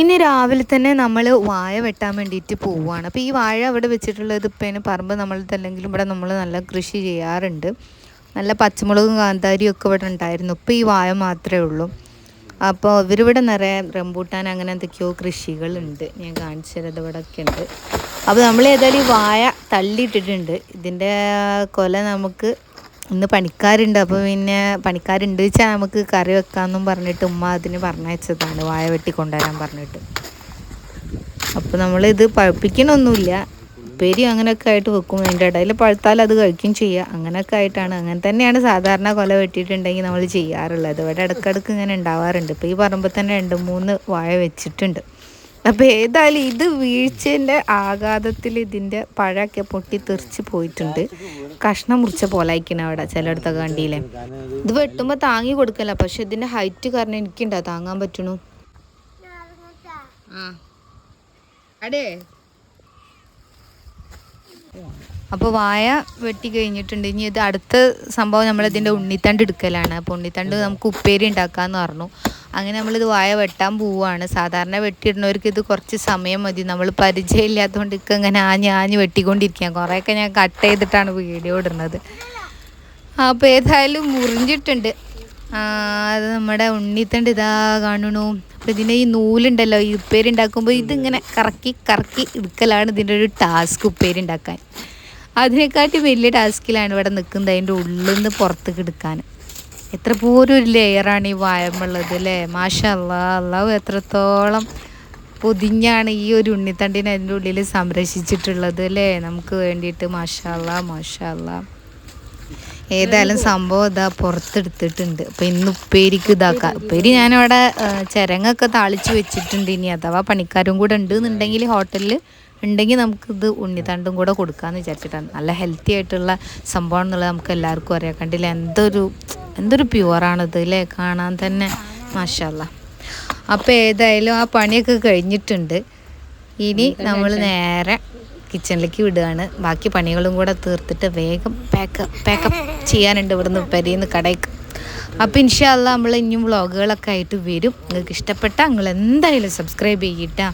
ഇന്ന് രാവിലെ തന്നെ നമ്മൾ വാഴ വെട്ടാൻ വേണ്ടിയിട്ട് പോവുകയാണ്. അപ്പോൾ ഈ വാഴ അവിടെ വെച്ചിട്ടുള്ളത് ഇപ്പം പറമ്പ് നമ്മൾ തല്ലെങ്കിലും ഇവിടെ നമ്മൾ നല്ല കൃഷി ചെയ്യാറുണ്ട്. നല്ല പച്ചമുളകും കാന്താരിയും ഒക്കെ ഇവിടെ ഉണ്ടായിരുന്നു. ഇപ്പോൾ ഈ വാഴ മാത്രമേ ഉള്ളൂ. അപ്പോൾ ഇവരിവിടെ നിറയെ റംബൂട്ടാൻ അങ്ങനെ എന്തൊക്കെയോ കൃഷികളുണ്ട്. ഞാൻ കാണിച്ചു തരാം ഇവിടെ ഒക്കെ ഉണ്ട്. അപ്പോൾ നമ്മൾ ഏതായാലും ഈ വാഴ തള്ളിയിട്ടിട്ടുണ്ട്. ഇതിന്റെ കൊല നമുക്ക് ഇന്ന് പണിക്കാരുണ്ട് അപ്പോൾ പിന്നെ പണിക്കാരുണ്ട് വെച്ചാൽ നമുക്ക് കറി വെക്കാമെന്നും പറഞ്ഞിട്ട് ഉമ്മ അതിന് പറഞ്ഞയച്ചതാണ് വായ വെട്ടി കൊണ്ടുവരാൻ പറഞ്ഞിട്ട്. അപ്പോൾ നമ്മളിത് പഴുപ്പിക്കണമൊന്നുമില്ല ഉപ്പേരി അങ്ങനെയൊക്കെ ആയിട്ട് വെക്കും. അതിന്റെ ഇടയിൽ പഴുത്താൽ അത് കഴിക്കും ചെയ്യുക അങ്ങനെയൊക്കെ ആയിട്ടാണ്. അങ്ങനെ തന്നെയാണ് സാധാരണ കൊല വെട്ടിയിട്ടുണ്ടെങ്കിൽ നമ്മൾ ചെയ്യാറുള്ളത്. ഇവിടെ ഇടയ്ക്കിടയ്ക്ക് ഇങ്ങനെ ഉണ്ടാവാറുണ്ട്. ഇപ്പോൾ ഈ പറമ്പിൽ തന്നെ രണ്ട് മൂന്ന് വായ വെച്ചിട്ടുണ്ട്. അപ്പോൾ ഏതായാലും ഇത് വീഴ്ചന്റെ ആഘാതത്തിൽ ഇതിന്റെ പഴമൊക്കെ പൊട്ടി തെറിച്ച് പോയിട്ടുണ്ട്. കഷ്ണം മുറിച്ച പോലെ അയക്കണം അവിടെ ചിലയിടത്തൊക്കെ കണ്ടിയില്ലേ ഇത് വെട്ടുമ്പോൾ താങ്ങി കൊടുക്കല. പക്ഷെ ഇതിന്റെ ഹൈറ്റ് കാരണം എനിക്കുണ്ടാ. താങ്ങാൻ പറ്റണു. അടേ. അപ്പോൾ വായ വെട്ടി കഴിഞ്ഞിട്ടുണ്ട്. ഇനി ഇത് അടുത്ത സംഭവം നമ്മളിതിന്റെ ഉണ്ണിത്തണ്ട് എടുക്കലാണ്. അപ്പോൾ ഉണ്ണിത്തണ്ട് നമുക്ക് ഉപ്പേരി ഉണ്ടാക്കാമെന്ന് പറഞ്ഞു. അങ്ങനെ നമ്മളിത് വായ വെട്ടാൻ പോവുകയാണ്. സാധാരണ വെട്ടിയിടുന്നവർക്ക് ഇത് കുറച്ച് സമയം മതി. നമ്മൾ പരിചയമില്ലാത്തതുകൊണ്ട് ഇപ്പം ഇങ്ങനെ ആഞ്ഞ് ആഞ്ഞ് വെട്ടിക്കൊണ്ടിരിക്കുക കുറേയൊക്കെ ഞാൻ കട്ട് ചെയ്തിട്ടാണ് വീഡിയോ ഇടുന്നത്. അപ്പോൾ ഏതായാലും മുറിഞ്ഞിട്ടുണ്ട്. അത് നമ്മുടെ ഉണ്ണിത്തണ്ട് ഇതാ കാണണു. അപ്പോൾ ഇതിന്റെ ഈ നൂലുണ്ടല്ലോ ഈ ഉപ്പേരി ഉണ്ടാക്കുമ്പോൾ ഇതിങ്ങനെ കറക്കി കറക്കി എടുക്കലാണ് ഇതിന്റെ ഒരു ടാസ്ക് ഉപ്പേരി ഉണ്ടാക്കാൻ. അതിനെക്കാട്ടി വലിയ ടാസ്കിലാണ് ഇവിടെ നിൽക്കുന്നത് അതിന്റെ ഉള്ളിൽ നിന്ന് പുറത്തേക്ക് എടുക്കാൻ. എത്ര പോലും ഒരു ലെയറാണ് ഈ വായമ്പുള്ളത് അല്ലേ മാഷ അല്ലാ അള്ളാഹു എത്രത്തോളം പൊതിഞ്ഞാണ് ഈ ഒരു ഉണ്ണിത്തണ്ടിനെ അതിന്റെ ഉള്ളിൽ സംരക്ഷിച്ചിട്ടുള്ളത് അല്ലേ നമുക്ക് വേണ്ടിയിട്ട് മാഷാല്ല മാഷാല്ല. ഏതായാലും സംഭവം ഇതാ പുറത്തെടുത്തിട്ടുണ്ട്. അപ്പം ഇന്ന് ഉപ്പേരിക്ക് ഇതാക്കാം. ഉപ്പേരി ഞാനവിടെ ചിരങ്ങൊക്കെ താളിച്ച് വെച്ചിട്ടുണ്ട് ഇനി. അഥവാ പണിക്കാരും കൂടെ ഉണ്ട് എന്നുണ്ടെങ്കിൽ ഹോട്ടലിൽ ഉണ്ടെങ്കിൽ നമുക്കിത് ഉണ്ണിത്തണ്ടും കൂടെ കൊടുക്കാമെന്ന് വിചാരിച്ചിട്ടാണ്. നല്ല ഹെൽത്തി ആയിട്ടുള്ള സംഭവം എന്നുള്ളത് നമുക്ക് എല്ലാവർക്കും അറിയാം. കണ്ടില്ല? എന്തൊരു എന്തൊരു പ്യുവറാണിത് അല്ലേ കാണാൻ തന്നെ. മാഷല്ല അപ്പോൾ ഏതായാലും ആ പണിയൊക്കെ കഴിഞ്ഞിട്ടുണ്ട്. ഇനി നമ്മൾ നേരെ കിച്ചണിലേക്ക് വിടുകയാണ്. ബാക്കി പണികളും കൂടെ തീർത്തിട്ട് വേഗം പാക്ക് പാക്കപ്പ് ചെയ്യാനുണ്ട് ഇവിടുന്ന് പെരിയുന്ന കടയ്ക്ക് അപ്പോൾ ഇൻഷാല്ല നമ്മൾ ഇനിയും വ്ളോഗുകളൊക്കെ ആയിട്ട് വരും. നിങ്ങൾക്ക് ഇഷ്ടപ്പെട്ടാൽ നിങ്ങൾ എന്തായാലും സബ്സ്ക്രൈബ് ചെയ്യിട്ടാ.